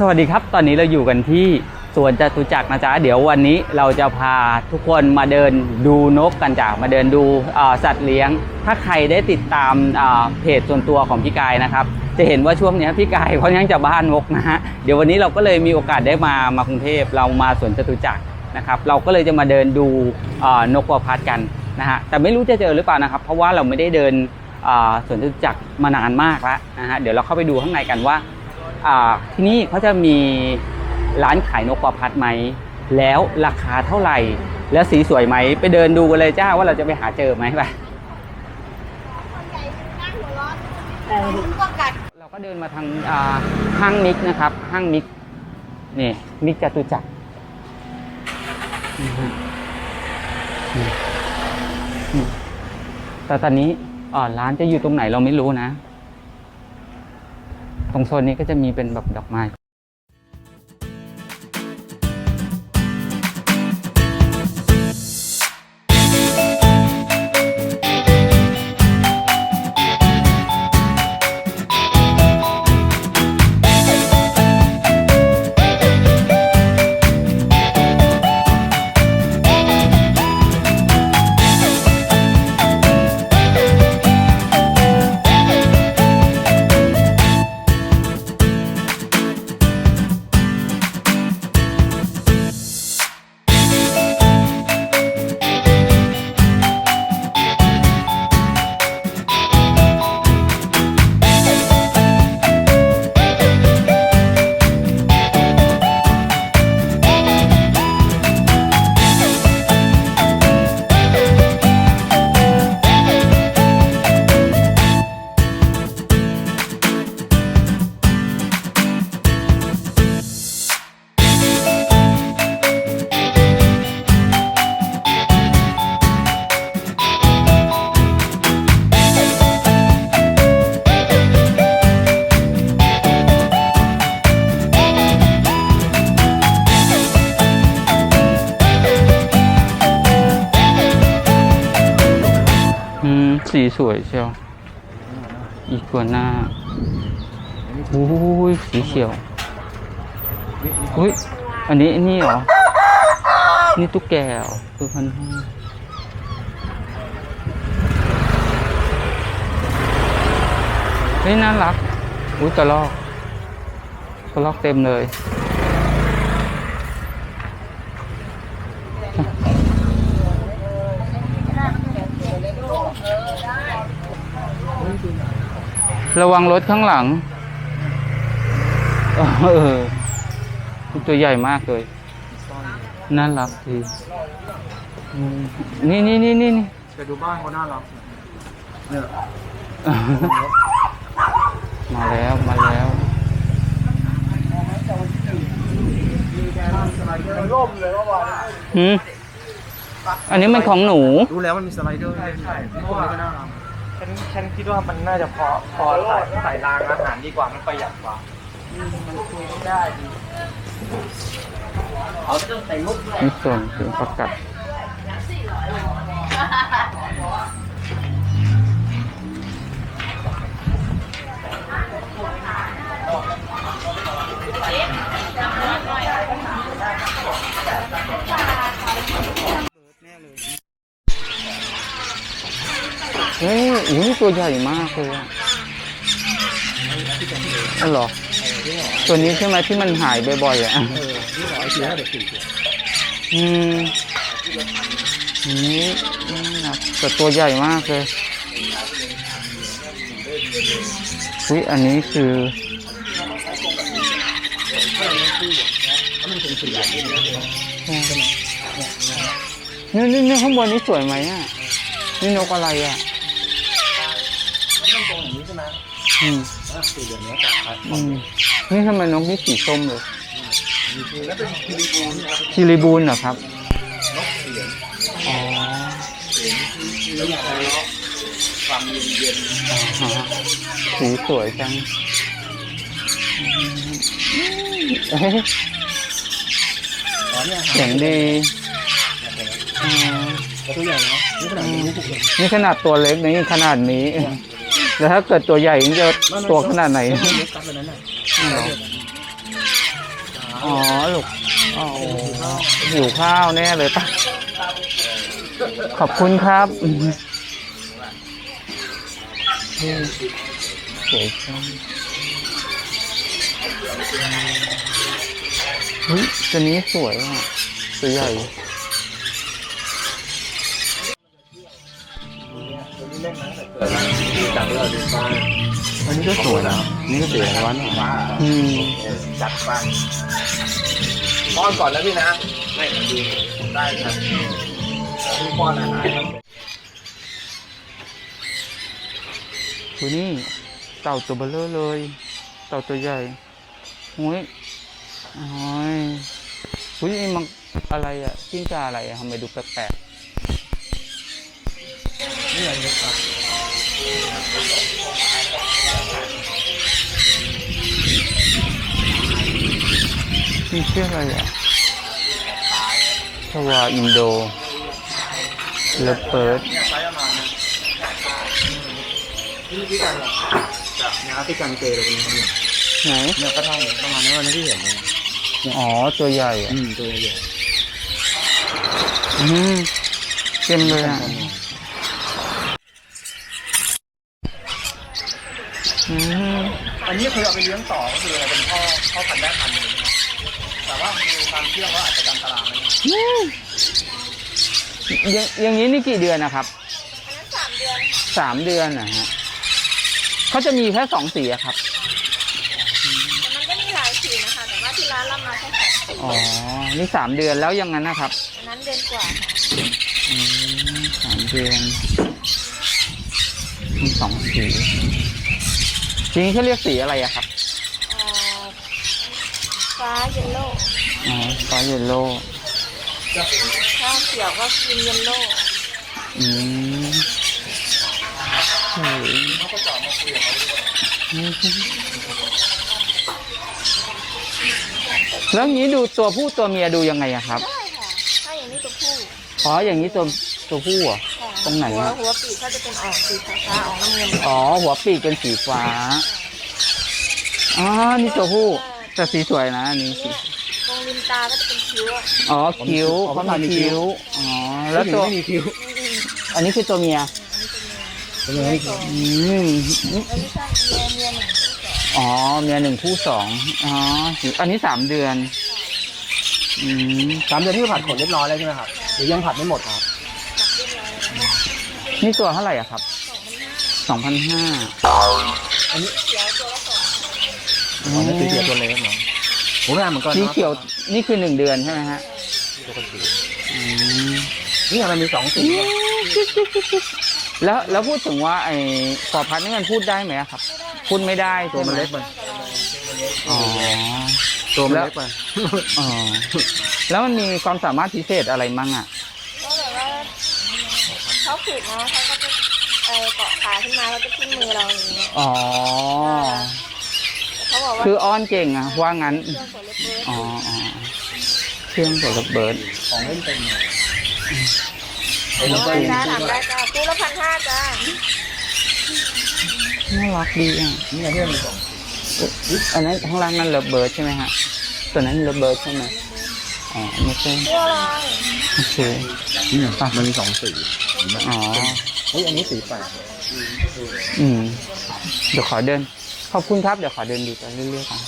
สวัสดีครับ ตอนนี้เราอยู่กันที่สวนจตุจักรนะจ๊ะ เดี๋ยววันนี้เราจะพาทุกคนมาเดินดูนกกันจ้ะ มาเดินดูสัตว์เลี้ยง ถ้าใครได้ติดตามาเพจส่วนตัวของพี่กายนะครับ จะเห็นว่าช่วงนี้พี่กายค่อนข้างจะบ้านนกนะฮะ เดี๋ยววันนี้เราก็เลยมีโอกาสได้มามากรุงเทพ เรามาสวนจตุจักรนะครับ เราก็เลยจะมาเดินดูนกประพัดกันนะฮะ แต่ไม่รู้จะเจอหรือเปล่านะครับ เพราะว่าเราไม่ได้เดินสวนจตุจักรมานานมากแล้วนะฮะ เดี๋ยวเราเข้าไปดูข้างในกันว่า ที่นี่เขาจะมีร้านขายนกประพัดไหม แล้วราคาเท่าไหร่ แล้วสีสวยไหม ไปเดินดูกันเลยจ้าว่าเราจะไปหาเจอไหมไปเราก็เดินมาทางอ่าห้างมิกนะครับ ห้างมิกนี่มิกจตุจักรนะฮะนี่นี่แต่ตอนนี้อ่าร้านจะอยู่ตรงไหนเราไม่รู้นะ ตรงโซนนี้ก็จะมีเป็นแบบดอกไม้ สวยเชียวอีกัวหน้าโอ้ยสีเขียวอุ้ยอันนี้นนี้เหรอ นี่ตุ๊กแกเหรอพันห้าเฮ้ยน่ารัก อุ้ยกระลอกกระลอกเต็มเลย ระวังรถข้างหลังเออตัวใหญ่มากเลยน่ารักดีอืมนี่นี่นี่นี่นี่ไปดูบ้านเขาน่ารักเนี่ยมาแล้วมาแล้วมันร่มเลยเมื่อวานหืมอันนี้มันของหนู รู้แล้วมันมีสไลเดอร์ด้วยใช่ที่คนนี้ก็น่ารักฉั นฉันคิดว่ามันน่าจะพอพอใส่ใส่รางอาหารดีกว่ามันประหยัดกว่านี่ส่วนถึงประกัดเฮ้ย อุ้ยตัวใหญ่มากเลยอะอ๋อเหรอ ตัวนี้ใช่ไหมที่มันหายบ่อยๆอะนี่หรอไอ้เสียเด็กสี่ขวบอืมนี่นี่นะแต่ตัวใหญ่มากเลยอุ้ยอันนี้คือนี่นี่ข้างบนนี้สวยไหมอะ นี่นกอะไรอะ อืมอะสี่เดือนนี้จัดไปอืมนี่ทำไมนกนี่สีส้มเลยแล้วเป็นคิริบูนครับคิริบูนเหรอครับ นกเสียงอ๋อแล้วอยากได้เลาะความเย็นเย็นฮะสีสวยจังเอ้ยอ๋อเนี่ยเสียงดีอ่าตัวใหญ่เนาะนี่ขนาดนี้นี่ขนาดตัวเล็กนะนี่ขนาดนี้ แล้วถ้าเกิดตัวใหญ่นี่จะตัวขนาดไหนเล็กกับแบบนั้นน่ะเหรออ๋อลูกอ๋อหิวข้าวแน่เลยปะขอบคุณครับอืมสวยจังเฮ้ยตัวนี้สวยอะตัวใหญ่ จับเราดูบ้านอันนี้ก็สวยนะนี่ก็สียงร้อนบ้าอืมจัดบ้านป้อนก่อนแล้วพี่นะไม่ดีได้ครับพี่ป้อนอาหารครับดูนี่เต่าตัวเบลเลอร์เลย เต่าตัวใหญ่โอ้ยโอ้ยอุ้ยนี่มันอะไรอะกิ้งก่าอะไรอะทำไมดูแปลก นี่อะไรครับๆนี่ชื่ออะไรอะชวาอินโดเลเปิร์ดเนี่ยไซส์ประมาณนี้นี่พี่กันเหรอจากเนี่ยพี่กันเจเลยคนนี้ครับเนี่ยไหนเนี่ยก็เท่าประมาณนี้วันนี้ที่เห็นเลยอ๋อ ตัวใหญ่อะอืมตัวใหญ่อืมเต็มเลยอะ อืมอันนี้คือเอาไปเลี้ยงต่อก็คืออะไรเป็นพ่อพ่อพันธุ์ได้พันธุ์เลยนะครับแต่ว่ามีความเชื่อว่าอาจจะกันตลาดไหมครับอย่างอย่างนี้นี่กี่เดือนนะครับอันนั้นสามเดือนค่ะสามเดือนนะฮะเขาจะมีแค่สองสีอะครับ แต่มันก็มีหลายสีนะคะ แต่ว่าที่ร้านรับมาแค่สองสีอ๋อ นี่สามเดือนแล้วยังงั้นนะครับอันนั้นเดือนกว่าค่ะอืมสามเดือนมีสองสี ทีนี้เขาเรียกสีอะไรอะครับเอ่อฟ้าเยลโล่อ๋อฟ้าเยลโล่ถ้าเขียวก็ครีมเยลโล่อืมโอ้ยแล้วอย่างนี้ดูตัวผู้ตัวเมียดูยังไงอะครับ ได้ค่ะ ถ้าอย่างนี้ตัวผู้ อ๋อ อย่างนี้ตัวตัวผู้เหรอค่ะ ตรงไหนหัวอะหัวปีกเขาจะเป็นออกสีฟ้าๆออกน้ำเงินอ๋อ หัวปีกเป็นสีฟ้า อ๋อ นี่ตัวผู้แต่สีสวยนะอันนี้สีตรงริมตาก็จะเป็นคิ้วอะอ๋อ คิ้วเขามีคิ้ว อ๋อ แล้วตัว ไม่มีคิ้วนี่อันนี้คือตัวเมียอันนี้ตัวเมียไม่มีคิ้วอืมอันนี้ใช่เมียเมียหนึ่งที่สองอ๋อเมียหนึ่งผู้สองอ๋ออันนี้สามเดือน อืมสามเดือนที่ผัดขนเรียบร้อยแล้วใช่ไหมครับหรือยังผัดไม่หมดครับ เรียบร้อยแล้ว นี่ตัวเท่าไหร่อะครับสองพันห้าสองพันห้าเขียวตัวละสองอ๋อนี่สีเขียวตัวเล็กเนาะโอ้แม่เหมือนกันสีเขียวนี่คือหนึ่งเดือนใช่ไหมฮะปกติอืมนี่มันมีสองสีแล้วแล้วพูดถึงว่าไอ้ปอพัดนี่มันพูดได้ไหมอะครับ พูดไม่ได้ตัวมันใช่เล็กไหมันอ๋อตัวมันเล็กไปอ๋อแล้วมันมีความสามารถพิเศษอะไรมั่งอะก็แบบว่า เขาฝึกนะเขาก็จะเออเกาะขาขึ้นมาแล้วจะขึ้นมือเราอย่างเงี้ยอ๋อ เขาบอกว่าคืออ้อนเก่งอะว่างั้น เครื่องกดเล็กเบิร์ดอ๋ออ๋อเครื่องกดระเบิด ของเล่นเต็มเลยเอาไว้จ้าทำได้จ้าคู่ละพันห้าจ้าน่ารักดีอะนี่ไงที่มันมีสอง อุ๊ยอันนั้นข้างล่างนั่นระเบิดใช่ไหมฮะ ตัวนั้นระเบิดใช่ไหม อ๋อไม่ใช่เพื่ออะไรโอเคนี่ไงมันมีสองสีอ๋อเฮ้ยอันนี้สีแปดอืม เดี๋ยวขอเดิน ขอบคุณครับ เดี๋ยวขอเดินดูไปเรื่อยๆกัน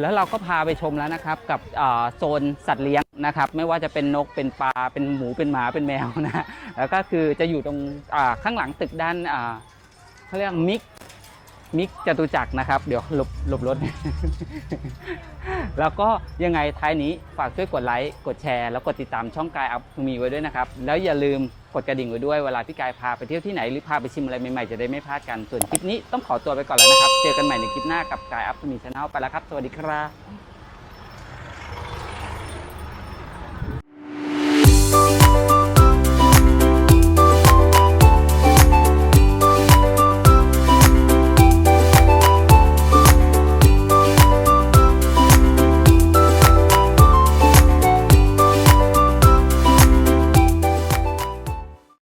แล้วเราก็พาไปชมแล้วนะครับ กับอ่าโซนสัตว์เลี้ยงนะครับ ไม่ว่าจะเป็นนกเป็นปลาเป็นหมูเป็นหมาเป็นแมวนะแล้วก็คือจะอยู่ตรงอ่าข้างหลังตึกด้านอ่าเขาเรียกมิก มิกจตุจักรนะครับ เดี๋ยวหลบหลบรถ แล้วก็ยังไงท้ายนี้ฝากช่วยกดไลค์กดแชร์ แล้วกดติดตามช่องกายอัพมีไว้ด้วยนะครับ แล้วอย่าลืมกดกระดิ่งไว้ด้วยเวลาพี่กายพาไปเที่ยวที่ไหนหรือพาไปชิมอะไรใหม่ๆจะได้ไม่พลาดกันส่วนคลิปนี้ต้องขอตัวไปก่อนแล้วนะครับ เจอกันใหม่ในคลิปหน้ากับกายอัพมีชาแนลไปแล้วครับ สวัสดีครับ